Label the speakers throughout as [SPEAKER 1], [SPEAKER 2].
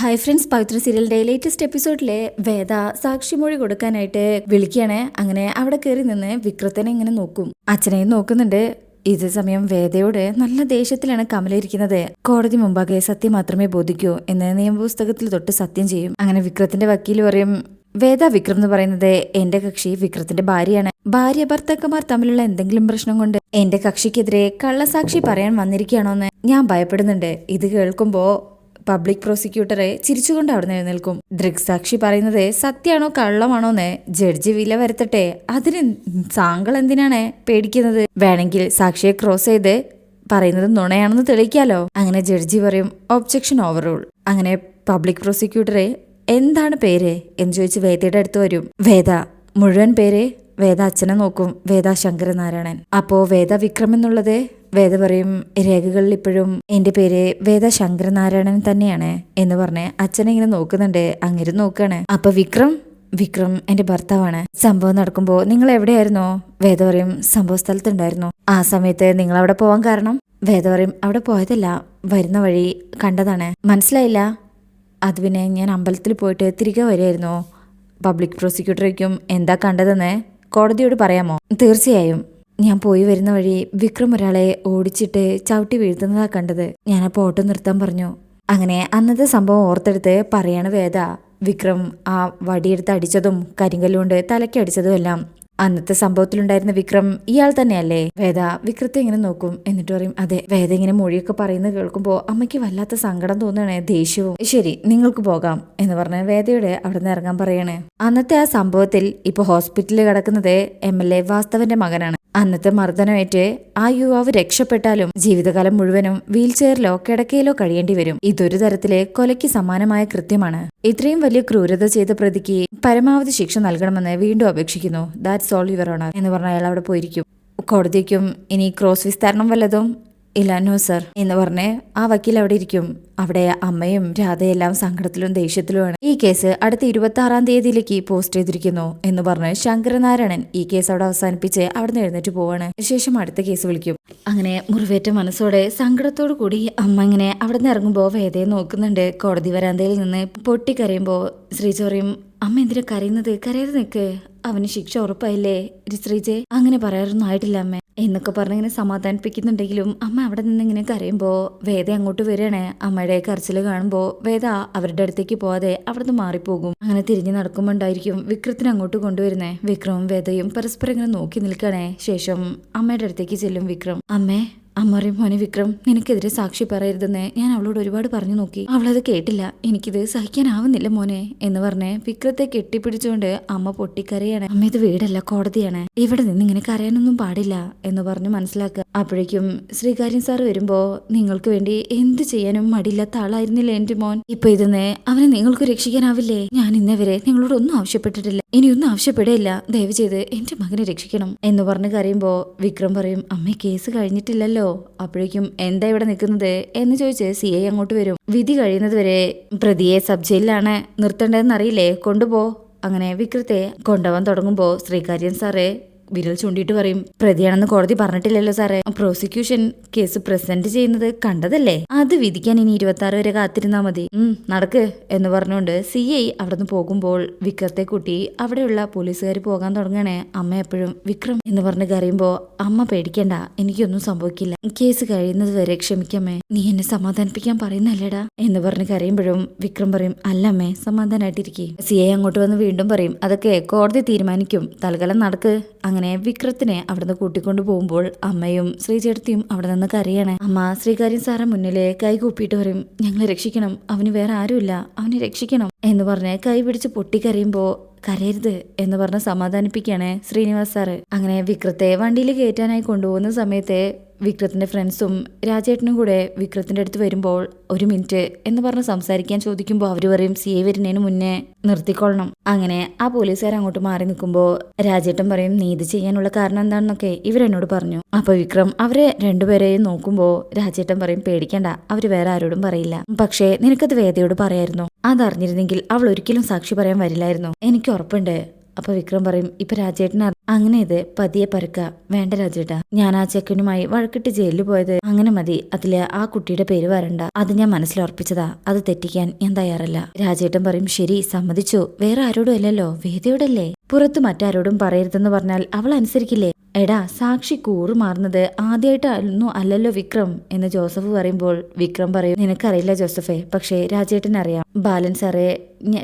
[SPEAKER 1] Hi friends പവിത്ര സീരിയലിന്റെ latest എപ്പിസോഡിലെ വേദ സാക്ഷിമൊഴി കൊടുക്കാനായിട്ട് വിളിക്കുകയാണ്. അങ്ങനെ അവിടെ കയറി നിന്ന് വിക്രത്തനെ ഇങ്ങനെ നോക്കും. അച്ഛനെയും നോക്കുന്നുണ്ട്. ഇതേ സമയം വേദയോട് നല്ല ദേഷ്യത്തിലാണ് കമല ഇരിക്കുന്നത്. കോടതി മുമ്പാകെ സത്യം മാത്രമേ ബോധിക്കൂ എന്ന് നിയമപുസ്തകത്തിൽ തൊട്ട് സത്യം ചെയ്യും. അങ്ങനെ വിക്രത്തിന്റെ വക്കീൽ പറയും വേദ വിക്രം എന്ന് പറയുന്നത് എന്റെ കക്ഷി വിക്രത്തിന്റെ ഭാര്യയാണ്. ഭാര്യ ഭർത്താക്കന്മാർ തമ്മിലുള്ള എന്തെങ്കിലും പ്രശ്നം കൊണ്ട് എന്റെ കക്ഷിക്കെതിരെ കള്ളസാക്ഷി പറയാൻ വന്നിരിക്കുകയാണോന്ന് ഞാൻ ഭയപ്പെടുന്നുണ്ട്. ഇത് കേൾക്കുമ്പോ പബ്ലിക് പ്രോസിക്യൂട്ടറെ ചിരിച്ചുകൊണ്ട് അവിടെ നിലനിൽക്കും. ദൃക്സാക്ഷി പറയുന്നത് സത്യമാണോ കള്ളമാണോന്ന് ജഡ്ജി വില വരുത്തട്ടെ. അതിന് താങ്കൾ എന്തിനാണ് പേടിക്കുന്നത്? വേണമെങ്കിൽ സാക്ഷിയെ ക്രോസ് ചെയ്ത് പറയുന്നത് നുണയാണെന്ന് തെളിയിക്കാലോ? അങ്ങനെ ജഡ്ജി പറയും ഒബ്ജെക്ഷൻ ഓവർ റൂൾ അങ്ങനെ പബ്ലിക് പ്രോസിക്യൂട്ടറെ എന്താണ് പേര്? എന്ന് ചോദിച്ച് വേദയുടെ അടുത്ത് വരും. വേദ മുഴുവൻ പേര് വേദ അച്ഛനെ നോക്കും. വേദ ശങ്കരനാരായണൻ. അപ്പോ വേദ വിക്രം എന്നുള്ളത് വേദ പറയും രേഖകളിൽ ഇപ്പോഴും എന്റെ പേര് വേദ ശങ്കരനാരായണൻ തന്നെയാണ് എന്ന് പറഞ്ഞ് അച്ഛനെ ഇങ്ങനെ നോക്കുന്നുണ്ട്. അങ്ങനെ നോക്കുകയാണ് അപ്പൊ വിക്രം വിക്രം എന്റെ ഭർത്താവാണ്. സംഭവം നടക്കുമ്പോ നിങ്ങൾ എവിടെയായിരുന്നോ? വേദ പറയും സംഭവ സ്ഥലത്തുണ്ടായിരുന്നു. ആ സമയത്ത് നിങ്ങൾ അവിടെ പോവാൻ കാരണം? വേദ പറയും അവിടെ പോയതല്ല വരുന്ന വഴി കണ്ടതാണ്. മനസ്സിലായില്ല? അത് പിന്നെ ഞാൻ അമ്പലത്തിൽ പോയിട്ട് തിരികെ വരുമായിരുന്നു പബ്ലിക് പ്രോസിക്യൂട്ടറേക്കും എന്താ കണ്ടതെന്ന് കോടതിയോട് പറയാമോ? തീർച്ചയായും. ഞാൻ പോയി വരുന്ന വഴി വിക്രം ഒരാളെ ഓടിച്ചിട്ട് ചവിട്ടി വീഴ്ത്തുന്നതാ കണ്ടത്. ഞാൻ അപ്പോൾ ഓട്ടോ നിർത്താൻ പറഞ്ഞു. അങ്ങനെ അന്നത്തെ സംഭവം ഓർത്തെടുത്ത് പറയാണ് വേദ. വിക്രം ആ വടിയെടുത്ത് അടിച്ചതും കരിങ്കല്ലുകൊണ്ട് തലയ്ക്കടിച്ചതും എല്ലാം അന്നത്തെ സംഭവത്തിലുണ്ടായിരുന്ന വിക്രം ഇയാൾ തന്നെയല്ലേ? വേദ വിക്രത്തെ ഇങ്ങനെ നോക്കും? എന്നിട്ട് പറയും അതെ വേദ ഇങ്ങനെ മൊഴിയൊക്കെ പറയുന്നത് കേൾക്കുമ്പോൾ അമ്മയ്ക്ക് വല്ലാത്ത സങ്കടം തോന്നുകയാണേ ദേഷ്യവും. ശരി നിങ്ങൾക്ക് പോകാം എന്ന് പറഞ്ഞ് വേദയുടെ അവിടെ നിന്ന് ഇറങ്ങാൻ പറയാണ്. അന്നത്തെ ആ സംഭവത്തിൽ ഇപ്പൊ ഹോസ്പിറ്റലിൽ കിടക്കുന്നത് എം എൽ എ വാസ്തവന്റെ മകനാണ്. അന്നത്തെ മർദ്ദനമേറ്റ് ആ യുവാവ് രക്ഷപ്പെട്ടാലും ജീവിതകാലം മുഴുവനും വീൽ ചെയറിലോ കിടക്കയിലോ കഴിയേണ്ടി വരും. ഇതൊരു തരത്തിലെ കൊലയ്ക്ക് സമാനമായ കൃത്യമാണ്. ഇത്രയും വലിയ ക്രൂരത ചെയ്ത പ്രതിക്ക് പരമാവധി ശിക്ഷ നൽകണമെന്ന് വീണ്ടും അപേക്ഷിക്കുന്നു. ദാറ്റ്സ് ഓൾ യുവർ ഓണർ എന്ന് പറഞ്ഞ അയാൾ അവിടെ പോയിരിക്കും. കോടതിക്കും ഇനി ക്രോസ് വിസ്താരണം വല്ലതും? ഇല്ല നോ സർ എന്ന് പറഞ്ഞ് ആ വക്കീൽ അവിടെ ഇരിക്കും. അവിടെ അമ്മയും രാധയെല്ലാം സങ്കടത്തിലും ദേഷ്യത്തിലുമാണ് ഈ കേസ് അടുത്ത ഇരുപത്തി ആറാം തീയതിയിലേക്ക് പോസ്റ്റ് ചെയ്തിരിക്കുന്നു എന്ന് പറഞ്ഞ് ശങ്കരനാരായണൻ ഈ കേസ് അവിടെ അവസാനിപ്പിച്ച് അവിടെ നിന്ന് എഴുന്നേറ്റ് പോവാണ്. ശേഷം അടുത്ത കേസ് വിളിക്കും. അങ്ങനെ മുറിവേറ്റ മനസ്സോടെ സങ്കടത്തോടു കൂടി അമ്മ ഇങ്ങനെ അവിടെ നിന്ന് ഇറങ്ങുമ്പോൾ വേദയെ നോക്കുന്നുണ്ട്. കോടതി വരാന്തയിൽ നിന്ന് പൊട്ടിക്കരയുമ്പോൾ ശ്രീചോറിയും അമ്മ എന്തിനാ കരയുന്നത്? കരയാതെ നിൽക്ക് അവന് ശിക്ഷ ഉറപ്പായില്ലേ ശ്രീജെ അങ്ങനെ പറയാറൊന്നും ആയിട്ടില്ല അമ്മ. എന്നൊക്കെ പറഞ്ഞ് പറഞ്ഞിങ്ങനെ സമാധാനിപ്പിക്കുന്നുണ്ടെങ്കിലും അമ്മ അവിടെ നിന്ന് ഇങ്ങനെ കരയുമ്പോൾ വേദ അങ്ങോട്ട് വരികയാണ്. അമ്മയുടെ കരച്ചിൽ കാണുമ്പോൾ വേദ അവരുടെ അടുത്തേക്ക് പോവാതെ അവിടുന്ന് മാറിപ്പോകും. അങ്ങനെ തിരിഞ്ഞു നടക്കുമ്പോണ്ടായിരിക്കും വിക്രത്തിന് അങ്ങോട്ട് കൊണ്ടുവരുന്നേ. വിക്രമും വേദയും പരസ്പരം ഇങ്ങനെ നോക്കി നിൽക്കണേ ശേഷം അമ്മയുടെ അടുത്തേക്ക് ചെല്ലും വിക്രം. അമ്മേ അമ്മ പറയും മോനെ വിക്രം നിനക്കെതിരെ സാക്ഷി പറയരുതെന്ന് ഞാൻ അവളോട് ഒരുപാട് പറഞ്ഞു നോക്കി. അവളത് കേട്ടില്ല. എനിക്കിത് സഹിക്കാനാവുന്നില്ല മോനെ എന്ന് പറഞ്ഞ് വിക്രത്തെ കെട്ടിപ്പിടിച്ചുകൊണ്ട് അമ്മ പൊട്ടിക്കരയാണ്. അമ്മ ഇത് വീടല്ല കോടതിയാണ്. ഇവിടെ നിന്ന് ഇങ്ങനെ കരയാനൊന്നും പാടില്ല എന്ന് പറഞ്ഞ് മനസ്സിലാക്കുക. അപ്പോഴേക്കും ശ്രീകാര്യൻ സാർ വരുമ്പോ നിങ്ങൾക്ക് വേണ്ടി എന്ത് ചെയ്യാനും മടിയില്ലാത്ത ആളായിരുന്നില്ല എന്റെ മോൻ? ഇപ്പൊ ഇതെന്ന് അവനെ നിങ്ങൾക്ക് രക്ഷിക്കാനാവില്ലേ? ഞാൻ ഇന്നേവരെ നിങ്ങളോട് ഒന്നും ആവശ്യപ്പെട്ടിട്ടില്ല. ഇനിയൊന്നും ആവശ്യപ്പെടുകയില്ല ദയവ് ചെയ്ത് എന്റെ മകനെ രക്ഷിക്കണം എന്ന് പറഞ്ഞ് കരയുമ്പോ വിക്രം പറയും അമ്മ കേസ് കഴിഞ്ഞിട്ടില്ലല്ലോ. അപ്പോഴേക്കും എന്താ ഇവിടെ നിൽക്കുന്നത് എന്ന് ചോദിച്ച് സി ഐ അങ്ങോട്ട് വരും. വിധി കഴിയുന്നത് വരെ പ്രതിയെ സബ് ജയിലിലാണ് നിർത്തേണ്ടതെന്ന് അറിയില്ലേ കൊണ്ടുപോ. അങ്ങനെ വിക്രത്തെ കൊണ്ടുപോകാൻ തുടങ്ങുമ്പോൾ ശ്രീകാര്യൻ സാറേ വിരൽ ചൂണ്ടിയിട്ട് പറയും പ്രതിയാണെന്ന് കോടതി പറഞ്ഞിട്ടില്ലല്ലോ സാറേ. പ്രോസിക്യൂഷൻ കേസ് പ്രസന്റ് ചെയ്യുന്നത് കണ്ടതല്ലേ? അത് വിധിക്കാൻ ഇനി ഇരുപത്തി ആറ് വരെ കാത്തിരുന്നാ മതി. നടക്ക് എന്ന് പറഞ്ഞുകൊണ്ട് സി ഐ അവിടുന്ന് പോകുമ്പോൾ വിക്രത്തെ കുട്ടി അവിടെയുള്ള പോലീസുകാർ പോകാൻ തുടങ്ങണേ. അമ്മ എപ്പോഴും വിക്രം എന്ന് പറഞ്ഞ് കറിയുമ്പോ അമ്മ പേടിക്കണ്ട എനിക്കൊന്നും സംഭവിക്കില്ല. കേസ് കഴിയുന്നത് വരെ ക്ഷമിക്കമ്മേ. നീ എന്നെ സമാധാനിപ്പിക്കാൻ പറയുന്നല്ലേടാ. എന്ന് പറഞ്ഞ് കരയുമ്പോഴും വിക്രം പറയും അല്ലമ്മേ സമാധാനായിട്ടിരിക്കേ. സി ഐ അങ്ങോട്ട് വന്ന് വീണ്ടും പറയും അതൊക്കെ കോടതി തീരുമാനിക്കും. തൽക്കാലം നടക്ക്. അങ്ങനെ വിക്രത്തിനെ അവിടുന്ന് കൂട്ടിക്കൊണ്ടു പോകുമ്പോൾ അമ്മയും ശ്രീചേട്ടത്തിയും അവിടെ നിന്ന് കരയാണ്. അമ്മ ശ്രീകാര്യൻ സാറെ മുന്നിലെ കൈ കൂപ്പിയിട്ട് പറയും ഞങ്ങളെ രക്ഷിക്കണം. അവന് വേറെ ആരുമില്ല. അവനെ രക്ഷിക്കണം. എന്ന് പറഞ്ഞ് കൈ പിടിച്ച് പൊട്ടിക്കരയുമ്പോ കരയരുത് എന്ന് പറഞ്ഞ് സമാധാനിപ്പിക്കുകയാണ് ശ്രീനിവാസ് സാറ്. അങ്ങനെ വിക്രത്തെ വണ്ടിയിൽ കയറ്റാനായി കൊണ്ടുപോകുന്ന സമയത്ത് വിക്രത്തിന്റെ ഫ്രണ്ട്സും രാജേട്ടനും കൂടെ വിക്രത്തിന്റെ അടുത്ത് വരുമ്പോൾ ഒരു മിനിറ്റ് എന്ന് പറഞ്ഞ് സംസാരിക്കാൻ ചോദിക്കുമ്പോൾ അവർ പറയും സി എ വരുന്നതിന് മുന്നേ നിർത്തിക്കൊള്ളണം. അങ്ങനെ ആ പോലീസുകാർ അങ്ങോട്ട് മാറി നിൽക്കുമ്പോൾ രാജേട്ടൻ പറയും നീ ഇത് ചെയ്യാനുള്ള കാരണം എന്താണെന്നൊക്കെ ഇവരെന്നോട് പറഞ്ഞു. അപ്പോൾ വിക്രം അവരെ രണ്ടുപേരെയും നോക്കുമ്പോൾ രാജേട്ടൻ പറയും പേടിക്കണ്ട അവർ വേറെ ആരോടും പറയില്ല. പക്ഷേ നിനക്കത് വേദയോട് പറയായിരുന്നു. അതറിഞ്ഞിരുന്നെങ്കിൽ അവൾ ഒരിക്കലും സാക്ഷി പറയാൻ വരില്ലായിരുന്നു. എനിക്ക് ഉറപ്പുണ്ട്. അപ്പൊ വിക്രം പറയും ഇപ്പൊ രാജേട്ടന. അങ്ങനെ ഇത് പതിയെ പരക്ക. വേണ്ട രാജേട്ടാ. ഞാൻ ആ ചെക്കനുമായി വഴക്കിട്ട് ജയിലിൽ പോയത്. അങ്ങനെ മതി. അതിൽ ആ കുട്ടിയുടെ പേര് വരണ്ട. അത് ഞാൻ മനസ്സിലുറപ്പിച്ചതാ അത് തെറ്റിക്കാൻ ഞാൻ തയ്യാറല്ല. രാജേട്ടൻ പറയും ശരി സമ്മതിച്ചു. വേറെ ആരോടും അല്ലല്ലോ. വേദയോടല്ലേ? പുറത്ത് മറ്റാരോടും പറയരുതെന്ന് പറഞ്ഞാൽ അവൾ അനുസരിക്കില്ലേ? എടാ സാക്ഷി കൂറു മാറുന്നത് ആദ്യമായിട്ടായിരുന്നു അല്ലല്ലോ വിക്രം എന്ന് ജോസഫ് പറയുമ്പോൾ വിക്രം പറയും നിനക്കറിയില്ല ജോസഫെ പക്ഷേ രാജേട്ടൻ അറിയാം ബാലൻ സാറെ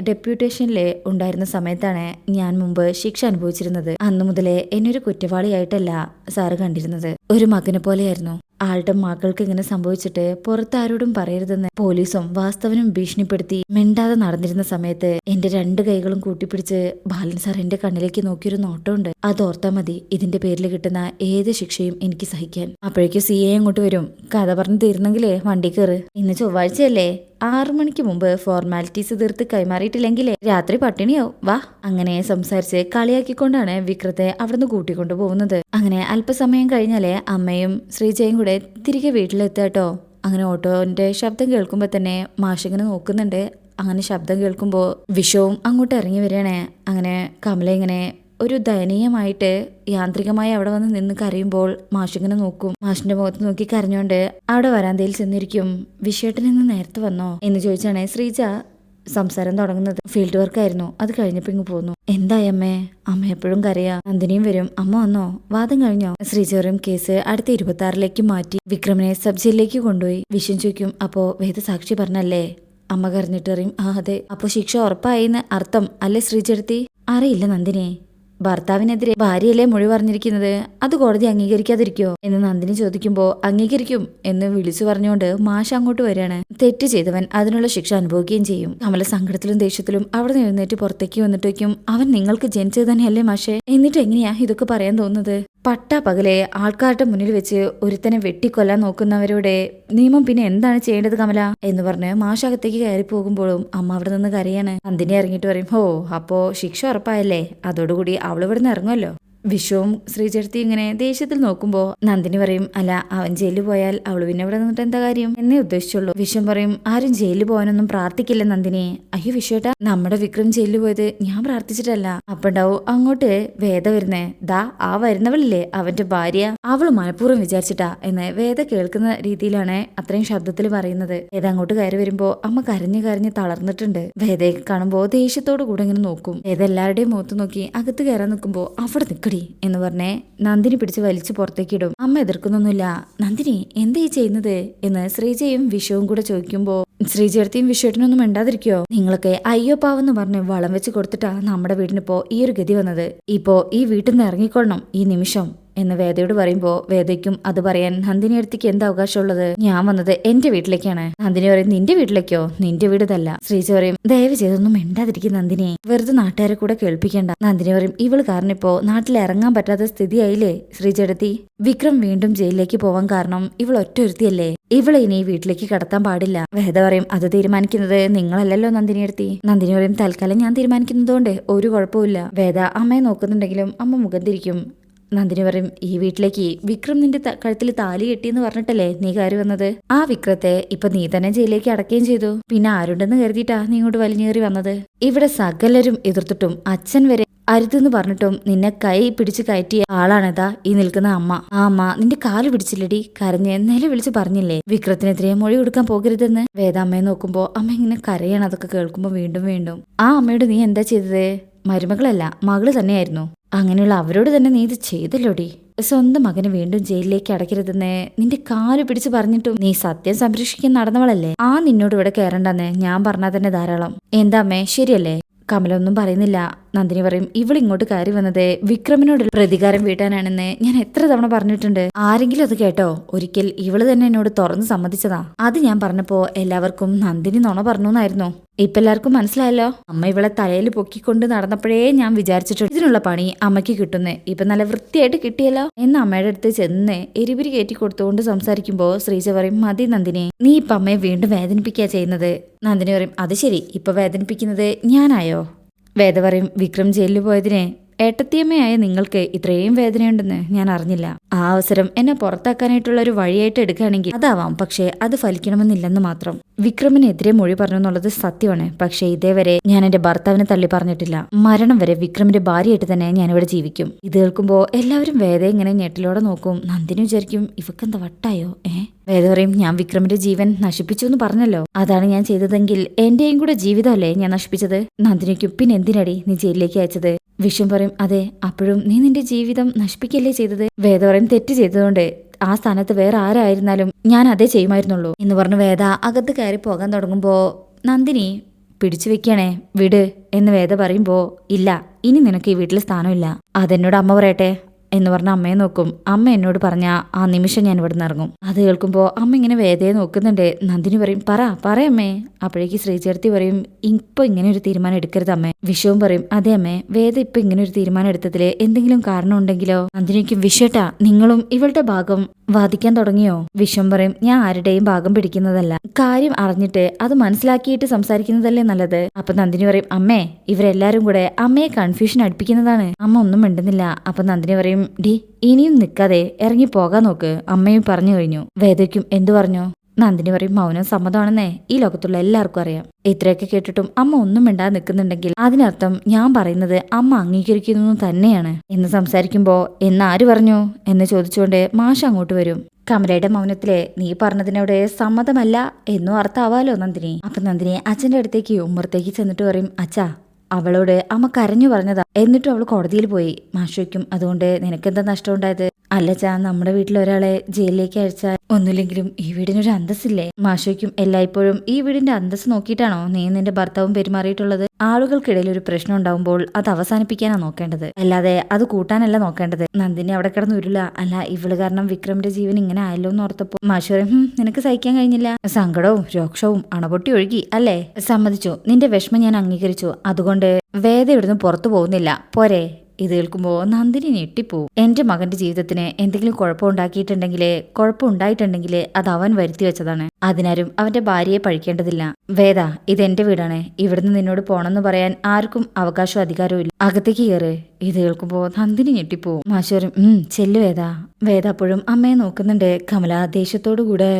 [SPEAKER 1] ഡെപ്യൂട്ടേഷനിലെ ഉണ്ടായിരുന്ന സമയത്താണ് ഞാൻ മുമ്പ് ശിക്ഷ അനുഭവിച്ചിരുന്നത്. അന്നു മുതലേ എന്നൊരു കുറ്റവാളിയായിട്ടല്ല സാറ് കണ്ടിരുന്നത്. ഒരു മകനെ പോലെയായിരുന്നു ആളുടെ മകൾക്ക് ഇങ്ങനെ സംഭവിച്ചിട്ട് പുറത്താരോടും പറയരുതെന്ന് പോലീസും വാസ്തവനും ഭീഷണിപ്പെടുത്തി മിണ്ടാതെ നടന്നിരുന്ന സമയത്ത് എന്റെ രണ്ട് കൈകളും കൂട്ടിപ്പിടിച്ച് ബാലൻ സാർ എന്റെ കണ്ണിലേക്ക് നോക്കിയൊരു നോട്ടമുണ്ട്. അത് ഓർത്താ മതി ഇതിന്റെ പേരിൽ കിട്ടുന്ന ഏത് ശിക്ഷയും എനിക്ക് സഹിക്കാൻ. അപ്പോഴേക്കും സി എ അങ്ങോട്ട് വരും. കഥ പറഞ്ഞു തീർന്നെങ്കിലേ വണ്ടി കയറ്. ഇന്ന് ചൊവ്വാഴ്ചയല്ലേ? ആറു മണിക്ക് മുമ്പ് ഫോർമാലിറ്റീസ് തീർത്ത് കൈമാറിയിട്ടില്ലെങ്കിലേ രാത്രി പട്ടിണിയാവും. വാ അങ്ങനെ സംസാരിച്ച് കളിയാക്കിക്കൊണ്ടാണ് വിക്രത്തെ അവിടുന്ന് കൂട്ടിക്കൊണ്ടു പോകുന്നത്. അങ്ങനെ അല്പസമയം കഴിഞ്ഞാലേ അമ്മയും ശ്രീജയും കൂടെ തിരികെ വീട്ടിലെത്താട്ടോ അങ്ങനെ ഓട്ടോന്റെ ശബ്ദം കേൾക്കുമ്പോൾ തന്നെ മാഷിങ്ങനെ നോക്കുന്നുണ്ട്. അങ്ങനെ ശബ്ദം കേൾക്കുമ്പോൾ വിഷവും അങ്ങോട്ട് ഇറങ്ങി വരികയാണേ. അങ്ങനെ കമല ഇങ്ങനെ ഒരു ദയനീയമായിട്ട് യാന്ത്രികമായി അവിടെ വന്ന് നിന്ന് കരയുമ്പോൾ മാഷിങ്ങനെ നോക്കും. മാഷിന്റെ മുഖത്ത് നോക്കി കരഞ്ഞോണ്ട് അവിടെ വരാന്തയിൽ ചെന്നിരിക്കും. വിഷയട്ടൻ ഇന്ന് നേരത്തെ വന്നോ? എന്ന് ചോദിച്ചാണ് ശ്രീജ സംസാരം തുടങ്ങുന്നത്. ഫീൽഡ് വർക്ക് ആയിരുന്നു. അത് കഴിഞ്ഞപ്പോ ഇങ്ങ് പോന്നു. എന്തായി അമ്മേ? അമ്മ എപ്പോഴും കരയാ. നന്ദിനിയും വരും. അമ്മ വന്നോ? വാദം കഴിഞ്ഞോ? ശ്രീജോറും കേസ് അടുത്ത ഇരുപത്തി മാറ്റി. വിക്രമിനെ സബ് ജയിലിലേക്ക് കൊണ്ടുപോയി. വിഷം ചോദിക്കും അപ്പോ വേദ സാക്ഷി പറഞ്ഞല്ലേ? അമ്മ കരഞ്ഞിട്ട് പറയും ആ അതെ. അപ്പൊ ശിക്ഷ ഉറപ്പായിന്ന് അർത്ഥം അല്ലേ ശ്രീചെടുത്തി അറിയില്ല നന്ദിനി. ഭർത്താവിനെതിരെ ഭാര്യയല്ലേ മൊഴി പറഞ്ഞിരിക്കുന്നത്? അത് കോടതി അംഗീകരിക്കാതിരിക്കോ? എന്ന് നന്ദിനി ചോദിക്കുമ്പോ അംഗീകരിക്കും എന്ന് വിളിച്ചു പറഞ്ഞുകൊണ്ട് മാഷ അങ്ങോട്ട് വരികയാണ്. തെറ്റ് ചെയ്തവൻ അതിനുള്ള ശിക്ഷ അനുഭവിക്കുകയും ചെയ്യും. കമല സങ്കടത്തിലും ദേഷ്യത്തിലും അവിടെ നിന്ന് എഴുന്നേറ്റ് പുറത്തേക്ക് വന്നിട്ടേക്കും അവൻ നിങ്ങൾക്ക് ജനിച്ചത് തന്നെയല്ലേ മാഷെ? എന്നിട്ട് എങ്ങനെയാ ഇതൊക്കെ പറയാൻ തോന്നുന്നത്? പട്ടാ പകലെ ആൾക്കാരുടെ മുന്നിൽ വെച്ച് ഒരുത്തനെ വെട്ടിക്കൊല്ലാൻ നോക്കുന്നവരുടെ നിയമം പിന്നെ എന്താണ് ചെയ്യേണ്ടത് കമല? എന്ന് പറഞ്ഞ് മാഷകത്തേക്ക് കയറി പോകുമ്പോഴും അമ്മ അവിടെ നിന്ന് കരയാണ്. നന്ദിനി ഇറങ്ങിയിട്ട് പറയും ഓ അപ്പോ ശിക്ഷ ഉറപ്പായല്ലേ? അതോടുകൂടി നിന്ന് ഇറങ്ങുമല്ലോ വിഷവും ശ്രീചേർത്തി ഇങ്ങനെ ദേഷ്യത്തിൽ നോക്കുമ്പോ നന്ദിനി പറയും അല്ല അവൻ ജയിലിൽ പോയാൽ അവൾ പിന്നെ ഇവിടെ നിന്നിട്ട് എന്താ കാര്യം? എന്നേ ഉദ്ദേശിച്ചുള്ളൂ. വിശ്വം പറയും ആരും ജയിലിൽ പോകാനൊന്നും പ്രാർത്ഥിക്കില്ല നന്ദിനി. അയ്യോ വിശ്വേട്ടാ നമ്മുടെ വിക്രം ജയിലിൽ പോയത് ഞാൻ പ്രാർത്ഥിച്ചിട്ടല്ല. അപ്പണ്ടാവും അങ്ങോട്ട് വേദ വരുന്നേ. ദാ ആ വരുന്നവളില്ലേ അവന്റെ ഭാര്യ. അവൾ മനഃപൂർവം വിചാരിച്ചിട്ടാ എന്ന് വേദ കേൾക്കുന്ന രീതിയിലാണ് അത്രയും ശബ്ദത്തിൽ പറയുന്നത്. വേദ അങ്ങോട്ട് കയറി വരുമ്പോ അമ്മ കരഞ്ഞു കരഞ്ഞ് തളർന്നിട്ടുണ്ട്. വേദയെ കാണുമ്പോ ദേഷ്യത്തോടു കൂടെ ഇങ്ങനെ നോക്കും. വേദ എല്ലാവരുടെയും മുഖത്ത് നോക്കി അകത്ത് കയറാൻ നിൽക്കുമ്പോ അവിടെ നിൽക്കടി എന്ന് പറഞ്ഞേ നന്ദിനി പിടിച്ച് വലിച്ചു പുറത്തേക്കിടും അമ്മ എതിർക്കുന്നൊന്നുമില്ല. നന്ദിനി എന്താ ഈ ചെയ്യുന്നത്? എന്ന് ശ്രീജയും വിഷവും കൂടെ ചോദിക്കുമ്പോ ശ്രീജയർത്തിയും വിഷുവേട്ടനൊന്നും മിണ്ടാതിരിക്കോ? നിങ്ങളൊക്കെ അയ്യോ പാവെന്ന് പറഞ്ഞ് വളം വെച്ച് കൊടുത്തിട്ടാ നമ്മുടെ വീടിനിപ്പോ ഈ ഒരു ഗതി വന്നത്. ഇപ്പോ ഈ വീട്ടിൽ നിന്ന് ഇറങ്ങിക്കൊള്ളണം ഈ നിമിഷം. എന്ന് വേദയോട് പറയുമ്പോ വേദയ്ക്കും അത് പറയാൻ നന്ദിനി അടുത്തേക്ക് എന്താ അവകാശമുള്ളത്? ഞാൻ വന്നത് എന്റെ വീട്ടിലേക്കാണ്. നന്ദിനി പറയും നിന്റെ വീട്ടിലേക്കോ? നിന്റെ വീട് ഇതല്ല ശ്രീജ പറയും ദയവ് ചെയ്തൊന്നും മിണ്ടാതിരിക്കും നന്ദിനി. വെറുതെ നാട്ടുകാരെ കൂടെ കേൾപ്പിക്കേണ്ട. നന്ദിനി പറയും ഇവൾ കാരണം ഇപ്പോ നാട്ടിൽ ഇറങ്ങാൻ പറ്റാത്ത സ്ഥിതിയായില്ലേ? ശ്രീജടുത്തി വിക്രം വീണ്ടും ജയിലിലേക്ക് പോവാൻ കാരണം ഇവൾ ഒറ്റ ഒരുത്തിയല്ലേ ഇവളെ ഇനി വീട്ടിലേക്ക് കടത്താൻ പാടില്ല. വേദ പറയും അത് തീരുമാനിക്കുന്നത് നിങ്ങളല്ലല്ലോ നന്ദിനി എടുത്തി നന്ദിനി പറയും തൽക്കാലം ഞാൻ തീരുമാനിക്കുന്നതുകൊണ്ട് ഒരു കുഴപ്പമില്ല വേദ അമ്മയെ നോക്കുന്നുണ്ടെങ്കിലും അമ്മ മുഖം തിരിക്കും. നന്ദിനി പറയും ഈ വീട്ടിലേക്ക് വിക്രം നിന്റെ കഴുത്തിൽ താലി കെട്ടിയെന്ന് പറഞ്ഞിട്ടല്ലേ നീ കയറി വന്നത്? ആ വിക്രത്തെ ഇപ്പൊ നീ തന്നെ ജയിലിലേക്ക് അടക്കുകയും ചെയ്തു. പിന്നെ ആരുണ്ടെന്ന് കരുതിയിട്ടാ നീ ഇങ്ങോട്ട് വലിഞ്ഞേറി വന്നത്? ഇവിടെ സകലരും എതിർത്തിട്ടും അച്ഛൻ വരെ അരുതെന്ന് പറഞ്ഞിട്ടും നിന്നെ കൈ പിടിച്ച് കയറ്റിയ ആളാണിതാ ഈ നിൽക്കുന്ന അമ്മ. ആ അമ്മ നിന്റെ കാൽ പിടിച്ചില്ലടി കരഞ്ഞ് നില വിളിച്ച് പറഞ്ഞില്ലേ? വിക്രത്തിനെതിരെ മൊഴി കൊടുക്കാൻ പോകരുതെന്ന്. വേദാമ്മയെ നോക്കുമ്പോ അമ്മ ഇങ്ങനെ കരയാണ് അതൊക്കെ കേൾക്കുമ്പോ വീണ്ടും വീണ്ടും. ആ അമ്മയോട് നീ എന്താ ചെയ്തത്? മരുമകളല്ല മകൾ തന്നെയായിരുന്നു. അങ്ങനെയുള്ള അവരോട് തന്നെ നീ ഇത് ചെയ്തല്ലോടി? സ്വന്തം മകനെ വീണ്ടും ജയിലിലേക്ക് അടയ്ക്കരുതെന്ന് നിന്റെ കാൽ പിടിച്ച് പറഞ്ഞിട്ടും നീ സത്യം സംരക്ഷിക്കാൻ നടന്നവളല്ലേ? ആ നിന്നോട് ഇവിടെ കയറണ്ടെന്ന് ഞാൻ പറഞ്ഞാൽ തന്നെ ധാരാളം. എന്താ അമ്മേ ശരിയല്ലേ? കമലൊന്നും പറയുന്നില്ല. നന്ദിനി പറയും ഇവൾ ഇങ്ങോട്ട് കയറി വന്നത് വിക്രമിനോട് പ്രതികാരം വീട്ടാനാണെന്ന് ഞാൻ എത്ര തവണ പറഞ്ഞിട്ടുണ്ട്. ആരെങ്കിലും അത് കേട്ടോ? ഒരിക്കൽ ഇവൾ തന്നെ എന്നോട് തുറന്ന് സമ്മതിച്ചതാ. അത് ഞാൻ പറഞ്ഞപ്പോ എല്ലാവർക്കും നന്ദിനി നുണ പറഞ്ഞു എന്നായിരുന്നു ഇപ്പൊ എല്ലാവർക്കും മനസ്സിലായല്ലോ? അമ്മ ഇവളെ തലയിൽ പൊക്കിക്കൊണ്ട് നടന്നപ്പോഴേ ഞാൻ വിചാരിച്ചിട്ടുണ്ട് ഇതിനുള്ള പണി അമ്മയ്ക്ക് കിട്ടുന്നേ ഇപ്പൊ നല്ല വൃത്തിയായിട്ട് കിട്ടിയല്ലോ? എന്ന് അമ്മയുടെ അടുത്ത് ചെന്ന് എരിപിരി കയറ്റി കൊടുത്തുകൊണ്ട് സംസാരിക്കുമ്പോ ശ്രീജ പറയും മതി നന്ദിനി നീ ഇപ്പൊ അമ്മയെ വീണ്ടും വേദനിപ്പിക്കുക ചെയ്യുന്നത്. നന്ദിനി പറയും അത് ശരി ഇപ്പൊ വേദനിപ്പിക്കുന്നത് ഞാനായോ? വേദ പറയും വിക്രം ജയിലിൽ പോയതിനെ ഏട്ടത്തിയമ്മയായ നിങ്ങൾക്ക് ഇത്രയും വേദനയുണ്ടെന്ന് ഞാൻ അറിഞ്ഞില്ല. ആ അവസരം എന്നെ പുറത്താക്കാനായിട്ടുള്ള ഒരു വഴിയായിട്ട് എടുക്കുകയാണെങ്കിൽ അതാവാം പക്ഷേ അത് ഫലിക്കണമെന്നില്ലെന്ന് മാത്രം. വിക്രമിനെതിരെ മൊഴി പറഞ്ഞു എന്നുള്ളത് സത്യമാണ് പക്ഷേ ഇതേവരെ ഞാൻ എന്റെ ഭർത്താവിനെ തള്ളി പറഞ്ഞിട്ടില്ല. മരണം വരെ വിക്രമിന്റെ ഭാര്യയായിട്ട് തന്നെ ഞാനിവിടെ ജീവിക്കും. ഇത് കേൾക്കുമ്പോൾ എല്ലാവരും വേദ ഇങ്ങനെ ഞെട്ടിലോടെ നോക്കും. നന്ദിനി വിചാരിക്കും ഇവക്കെന്താ വട്ടായോ ഏ? വേദ പറയും ഞാൻ വിക്രമിന്റെ ജീവൻ നശിപ്പിച്ചു എന്ന് പറഞ്ഞല്ലോ. അതാണ് ഞാൻ ചെയ്തതെങ്കിൽ എന്റെയും കൂടെ ജീവിതമല്ലേ ഞാൻ നശിപ്പിച്ചത്? നന്ദിനിക്കും പിന്നെ എന്തിനടി നീ ജയിലിലേക്ക് അയച്ചത്? വിഷം പറയും അതെ അപ്പോഴും നീ നിന്റെ ജീവിതം നശിപ്പിക്കല്ലേ ചെയ്തത്? വേദ പറയും തെറ്റ് ചെയ്തതുകൊണ്ട് ആ സ്ഥാനത്ത് വേറെ ആരായിരുന്നാലും ഞാൻ അതേ ചെയ്യുമായിരുന്നുള്ളൂ. എന്ന് പറഞ്ഞ് വേദ അകത്ത് കയറി പോകാൻ തുടങ്ങുമ്പോ നന്ദിനി പിടിച്ചു വെക്കണേ വിട്. എന്ന് വേദ പറയുമ്പോ ഇല്ല ഇനി നിനക്ക് ഈ വീട്ടിൽ സ്ഥാനമില്ല. അതെന്നോട് അമ്മ പറയട്ടെ എന്ന് പറഞ്ഞ അമ്മയെ നോക്കും. അമ്മ എന്നോട് പറഞ്ഞ ആ നിമിഷം ഞാൻ ഇവിടെ ഇറങ്ങും. അത് കേൾക്കുമ്പോൾ അമ്മ ഇങ്ങനെ വേദയെ നോക്കുന്നുണ്ട്. നന്ദിനി പറയും പറ പറയമ്മേ അപ്പോഴേക്ക് ശ്രീചേർത്തി പറയും ഇപ്പൊ ഇങ്ങനെ ഒരു തീരുമാനം എടുക്കരുത് അമ്മേ. വിഷവും പറയും അതെ അമ്മേ വേദ ഇപ്പൊ ഇങ്ങനെ ഒരു തീരുമാനം എടുത്തതിൽ എന്തെങ്കിലും കാരണം ഉണ്ടെങ്കിലോ? നന്ദിനിക്കും വിഷട്ടാ നിങ്ങളും ഇവളുടെ ഭാഗം വാദിക്കാൻ തുടങ്ങിയോ? വിഷം പറയും ഞാൻ ആരുടെയും ഭാഗം പിടിക്കുന്നതല്ല. കാര്യം അറിഞ്ഞിട്ട് അത് മനസ്സിലാക്കിയിട്ട് സംസാരിക്കുന്നതല്ലേ നല്ലത്? അപ്പൊ നന്ദിനി പറയും അമ്മേ ഇവരെല്ലാരും കൂടെ അമ്മയെ കൺഫ്യൂഷൻ അടുപ്പിക്കുന്നതാണ്. അമ്മ ഒന്നും മിണ്ടുന്നില്ല. അപ്പൊ നന്ദിനി പറയും ഡി ഇനിയും നിൽക്കാതെ ഇറങ്ങി പോകാൻ നോക്ക് അമ്മയും പറഞ്ഞു കഴിഞ്ഞു. വേദയ്ക്കും എന്തു പറഞ്ഞു? നന്ദിനി പറയും മൗനം സമ്മതമാണെന്നേ ഈ ലോകത്തുള്ള എല്ലാവർക്കും അറിയാം. ഇത്രയൊക്കെ കേട്ടിട്ടും അമ്മ ഒന്നും മിണ്ടാതെ നിൽക്കുന്നുണ്ടെങ്കിൽ അതിനർത്ഥം ഞാൻ പറയുന്നത് അമ്മ അംഗീകരിക്കുന്നു തന്നെയാണ്. എന്ന് സംസാരിക്കുമ്പോൾ എന്ന് ആര് പറഞ്ഞു? എന്ന് ചോദിച്ചുകൊണ്ട് മാഷ അങ്ങോട്ട് വരും. കമലയുടെ മൗനത്തിലെ നീ പറഞ്ഞതിനോട് സമ്മതമല്ല എന്നും അർത്ഥമാവാലോ നന്ദിനി. അപ്പൊ നന്ദിനി അച്ഛന്റെ അടുത്തേക്ക് ഉമ്മറത്തേക്ക് ചെന്നിട്ട് പറയും അച്ഛാ അവളോട് അമ്മ കരഞ്ഞു പറഞ്ഞതാ. എന്നിട്ടും അവൾ കോടതിയിൽ പോയി. മാഷയ്ക്കും അതുകൊണ്ട് നിനക്കെന്താ നഷ്ടം ഉണ്ടായത് അല്ല ചാ നമ്മുടെ വീട്ടിലൊരാളെ ജയിലിലേക്ക് അയച്ചാൽ ഒന്നുമില്ലെങ്കിലും ഈ വീടിനൊരു അന്തസ്സില്ലേ? മാഷോയ്ക്കും എല്ലായ്പ്പോഴും ഈ വീടിന്റെ അന്തസ് നോക്കിയിട്ടാണോ നീ നിന്റെ ഭർത്താവും പെരുമാറിയിട്ടുള്ളത്? ആളുകൾക്കിടയിൽ ഒരു പ്രശ്നം ഉണ്ടാവുമ്പോൾ അത് അവസാനിപ്പിക്കാനാ നോക്കേണ്ടത്. അല്ലാതെ അത് കൂട്ടാനല്ല നോക്കേണ്ടത്. നന്ദിനി അവിടെ കിടന്ന് ഉരുള അല്ല ഇവൾ കാരണം വിക്രമിന്റെ ജീവൻ ഇങ്ങനെ ആയല്ലോ എന്ന് ഓർത്തപ്പോ മാഷ് പറയും നിനക്ക് സഹിക്കാൻ കഴിഞ്ഞില്ല. സങ്കടവും രോക്ഷവും അണപൊട്ടി ഒഴുകി അല്ലേ? സമ്മതിച്ചു. നിന്റെ വിഷമം ഞാൻ അംഗീകരിച്ചു. അതുകൊണ്ട് വേദ ഇവിടുന്ന് പുറത്തു പോകുന്നില്ല. പോരെ. ഇത് കേൾക്കുമ്പോൾ നന്ദിനി ഞെട്ടിപ്പോവും. എന്റെ മകന്റെ ജീവിതത്തിന് എന്തെങ്കിലും കുഴപ്പമുണ്ടാക്കിയിട്ടുണ്ടെങ്കിൽ കുഴപ്പമുണ്ടായിട്ടുണ്ടെങ്കിൽ അത് അവൻ വരുത്തി വെച്ചതാണ്. അതിനാരും അവന്റെ ഭാര്യയെ പഴിക്കേണ്ടതില്ല. വേദ ഇത് എന്റെ വീടാണ്. ഇവിടുന്ന് നിന്നോട് പോണെന്ന് പറയാൻ ആർക്കും അവകാശവും അധികാരവും ഇല്ല. അകത്തേക്ക് കയറ്. ഇത് കേൾക്കുമ്പോൾ നന്ദിനി ഞെട്ടിപ്പോവും. മാഷോരും ഉം ചെല്ലു വേദ. വേദ അപ്പോഴും അമ്മയെ നോക്കുന്നുണ്ട്. കമല ദേഷ്യത്തോടു കൂടെ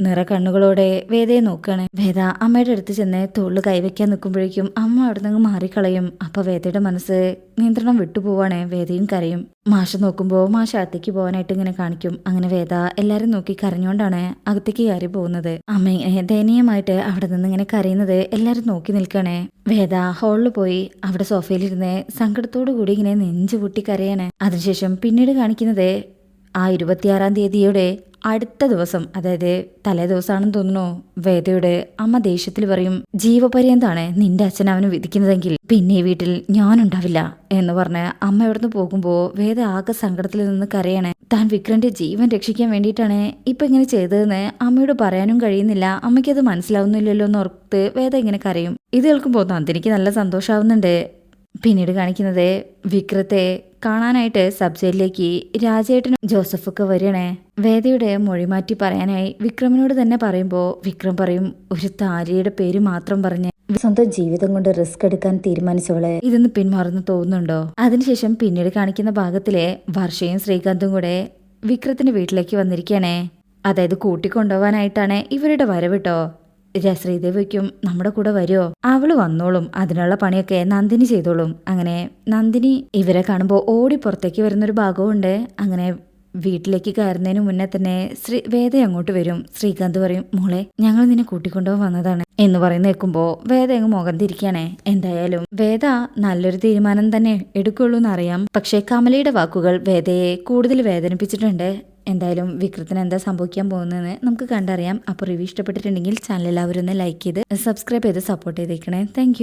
[SPEAKER 1] നിറ കണ്ണുകളോടെ വേദയെ നോക്കുകയാണ് വേദ അമ്മയുടെ അടുത്ത് ചെന്ന് തോളിൽ കൈവയ്ക്കാൻ നിൽക്കുമ്പോഴേക്കും അമ്മ അവിടെ നിന്ന് മാറിക്കളയും. അപ്പൊ വേദയുടെ മനസ്സ് നിയന്ത്രണം വിട്ടുപോവാണ്. വേദയും കരയും. മാഷ നോക്കുമ്പോൾ മാഷ അകത്തേക്ക് പോകാനായിട്ട് ഇങ്ങനെ കാണിക്കും. അങ്ങനെ വേദ എല്ലാവരും നോക്കി കരഞ്ഞുകൊണ്ടാണ് അകത്തേക്ക് കയറി പോകുന്നത്. അമ്മ ഇങ്ങനെ ദയനീയമായിട്ട് അവിടെ നിന്ന് ഇങ്ങനെ കരയുന്നത് എല്ലാവരും നോക്കി നിൽക്കണേ. വേദ ഹോളിൽ പോയി അവിടെ സോഫയിലിരുന്ന് സങ്കടത്തോടു കൂടി ഇങ്ങനെ നെഞ്ചു പൊട്ടി കരയാണ്. അതിനുശേഷം പിന്നീട് കാണിക്കുന്നത് ആ ഇരുപത്തിയാറാം തീയതിയുടെ അടുത്ത ദിവസം അതായത് തലേ ദിവസമാണെന്ന് തോന്നുന്നു വേദയുടെ അമ്മ ദേഷ്യത്തിൽ പറയും ജീവപര്യന്താണ് നിന്റെ അച്ഛൻ അവന് വിധിക്കുന്നതെങ്കിൽ പിന്നെ ഈ വീട്ടിൽ ഞാനുണ്ടാവില്ല എന്ന് പറഞ്ഞ് അമ്മ ഇവിടുന്ന് പോകുമ്പോൾ വേദ ആകെ സങ്കടത്തിൽ നിന്ന് കരയാണ്. താൻ വിക്രന്റെ ജീവൻ രക്ഷിക്കാൻ വേണ്ടിയിട്ടാണ് ഇപ്പൊ ഇങ്ങനെ ചെയ്തതെന്ന് അമ്മയോട് പറയാനും കഴിയുന്നില്ല. അമ്മയ്ക്കത് മനസ്സിലാവുന്നില്ലല്ലോ എന്ന് ഓർത്ത് വേദ ഇങ്ങനെ കരയും. ഇത് കേൾക്കുമ്പോൾ നന്ദിനിക്ക് നല്ല സന്തോഷാവുന്നുണ്ട്. പിന്നീട് കാണിക്കുന്നത് വിക്രത്തെ കാണാനായിട്ട് സബ്ജയിലേക്ക് രാജേട്ടനും ജോസഫൊക്കെ വരികയാണേ. വേദയുടെ മൊഴി മാറ്റി പറയാനായി വിക്രമിനോട് തന്നെ പറയുമ്പോൾ വിക്രം പറയും ഒരു താരിയുടെ പേര് മാത്രം പറഞ്ഞ് സ്വന്തം ജീവിതം കൊണ്ട് റിസ്ക് എടുക്കാൻ തീരുമാനിച്ചവളെ. ഇതൊന്ന് പിന്മാറുന്നു തോന്നുന്നുണ്ടോ? അതിനുശേഷം പിന്നീട് കാണിക്കുന്ന ഭാഗത്തിലെ വർഷയും ശ്രീകാന്തും കൂടെ വിക്രത്തിന്റെ വീട്ടിലേക്ക് വന്നിരിക്കുകയാണേ. അതായത് കൂട്ടിക്കൊണ്ടുപോകാനായിട്ടാണ് ഇവരുടെ വരവിട്ടോ ശ്രീദേവിക്കും നമ്മുടെ കൂടെ വരുമോ അവൾ വന്നോളും അതിനുള്ള പണിയൊക്കെ നന്ദിനി ചെയ്തോളും. അങ്ങനെ നന്ദിനി ഇവരെ കാണുമ്പോൾ ഓടി പുറത്തേക്ക് വരുന്നൊരു ഭാഗമുണ്ട് അങ്ങനെ വീട്ടിലേക്ക് കയറുന്നതിന് മുന്നേ തന്നെ ശ്രീ വേദ അങ്ങോട്ട് വരും. ശ്രീകാന്ത് പറയും മോളെ ഞങ്ങൾ നിന്നെ കൂട്ടിക്കൊണ്ടുപോകാൻ വന്നതാണ്. എന്ന് പറയുന്ന നിൽക്കുമ്പോൾ വേദ അങ്ങ് മുഖം തിരിക്കുകയാണേ. എന്തായാലും വേദ നല്ലൊരു തീരുമാനം തന്നെ എടുക്കുള്ളൂ എന്നറിയാം പക്ഷേ കമലയുടെ വാക്കുകൾ വേദയെ കൂടുതൽ വേദനിപ്പിച്ചിട്ടുണ്ട്. എന്തായാലും വിക്രത്തിന് എന്താ സംഭവിക്കാൻ പോകുന്നതെന്ന് നമുക്ക് കണ്ടറിയാം. അപ്പോൾ റിവ്യൂ ഇഷ്ടപ്പെട്ടിട്ടുണ്ടെങ്കിൽ ചാനൽ എല്ലാവരും ഒന്ന് ലൈക്ക് ചെയ്ത് സബ്സ്ക്രൈബ് ചെയ്ത് സപ്പോർട്ട് ചെയ്തേക്കണേ. താങ്ക്